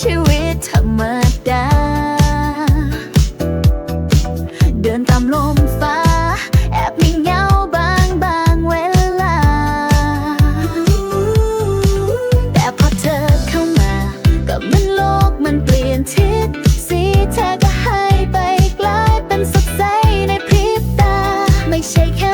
ชีวิตธรรมดา เดินตามลมฟ้า แอบมีเงาบางบางเวลา แต่พอเธอเข้ามา ก็มันโลกมันเปลี่ยนทิศสีเธอก็หายไปกลายเป็นสดใสในพริบตา ไม่ใช่แค่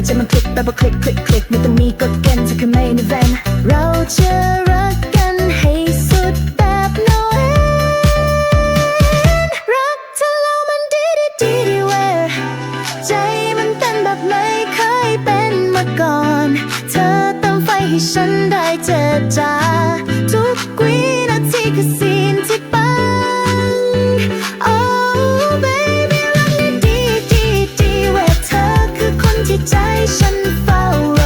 ไจะมาคลิกแบบว่าคลิกคลิกคลิกไม่ต้องมีกฎเกณฑ์ถ้คือไม่ในแวนเราจะรักกันให้สุดแบบโนเอนรักเธอเรามันดีดีดีดีเวใจมันเต้นแบบไม่เคยเป็นมาก่อน เธอเติมไฟให้ฉันได้เจอจ้าทุกวินาทีคือ Mission Follow